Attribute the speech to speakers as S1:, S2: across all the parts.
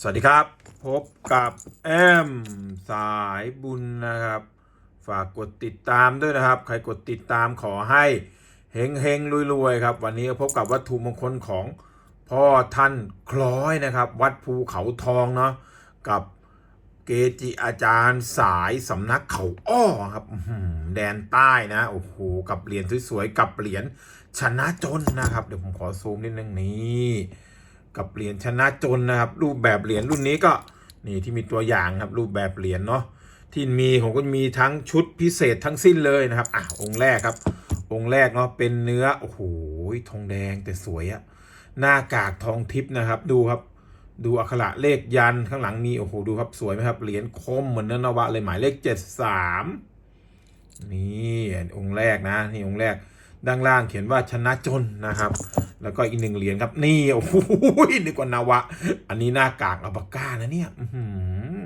S1: สวัสดีครับ พบกับแอมสายบุญนะครับ ฝากกดติดตามด้วยนะครับ ใครกดติดตามขอให้เฮงเฮงรวยๆครับ วันนี้พบกับวัตถุมงคลของพ่อท่านคล้อยนะครับ วัดภูเขาทองเนาะกับเกจิอาจารย์สายสำนักเขาอ้อครับแดนใต้นะโอ้โหกับเหรียญสวยๆกับเหรียญชนะจนนะครับ เดี๋ยวผมขอซูมนิดนึงนี่ กับเหรียญชนะจนนะครับ รูปแบบเหรียญรุ่นนี้ก็นี่ที่มีตัวอย่างครับรูปแบบเหรียญเนาะที่มีผมก็มีทั้งชุดพิเศษทั้งสิ้นเลยนะครับอะองค์แรกครับ องค์แรกเนาะเป็นเนื้อโอ้โหทองแดงแต่สวยอะหน้ากากทองทิพย์นะครับ ดูครับ ดูอักขระเลขยันข้างหลังมีโอ้โหดูครับสวยไหมครับเหรียญคมเหมือนเนื้อนวะเลยหมายเลขเจ็ดสามนี่องค์แรกนะนี่องค์แรกด้านล่างเขียนว่าชนะจนนะครับ แล้วก็อีกหนึ่งเหรียญครับ นี่โอ้โหนึกว่านาวะ อันนี้หน้ากากอัลปาก้านะเนี่ยอื้อหือ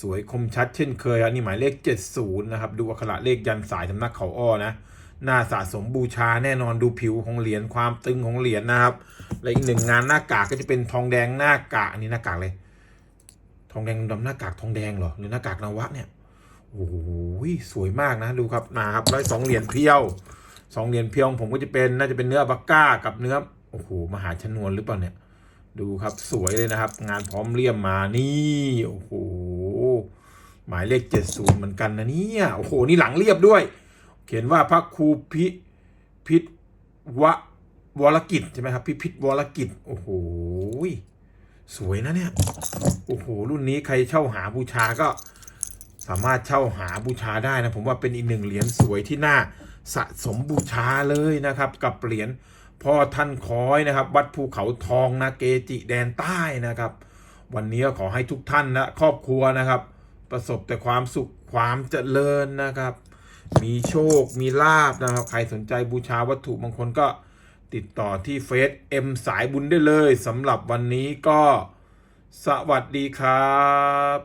S1: สวยคมชัดเช่นเคยอันนี้หมายเลข 70 นะครับ ดูอักขระเลขยันสายสำนักเขาอ้อนะหน้าสะสมบูชาแน่นอนดูผิวของเหรียญความตึงของเหรียญนะครับ และอีกหนึ่งงานหน้ากากก็จะเป็นทองแดงหน้ากากอันนี้หน้ากากเลย ทองแดงดำหน้ากากทองแดงเหรอหรือหน้ากากนวะเนี่ยโอ้โหสวยมากนะดูครับนะครับร้อยสองเหรียญเพียว สองเหรียญเพียวของผมก็จะเป็นน่าจะเป็นเนื้อบักก้ากับเนื้อโอ้โหมหาชนวนหรือเปล่าเนี่ย ดูครับสวยเลยนะครับ งานพร้อมเลี่ยมมานี่โอ้โหหมายเลขเจ็ดศูนย์เหมือนกันนะเนี่ยโอ้โหนี่หลังเรียบด้วย เขียนว่าพระครูพิพิทวะวรกิจใช่ไหมครับพิพิธวรกิจโอ้โหสวยนะเนี่ยโอ้โหรุ่นนี้ใครเช่าหาบูชาก็สามารถเช่าหาบูชาได้นะ ผมว่าเป็นอีกหนึ่งเหรียญสวยที่น่า สะสมบูชาเลยนะครับ กับเหรียญพ่อท่านคอยนะครับ วัดภูเขาทองนะเกจิแดนใต้นะครับ วันนี้ก็ขอให้ทุกท่านนะครอบครัวนะครับ ประสบแต่ความสุขความเจริญนะครับ มีโชคมีลาบนะครับ ใครสนใจบูชาวัตถุมงคลก็ติดต่อที่เฟซเอ็มสายบุญได้เลยสำหรับวันนี้ก็สวัสดีครับ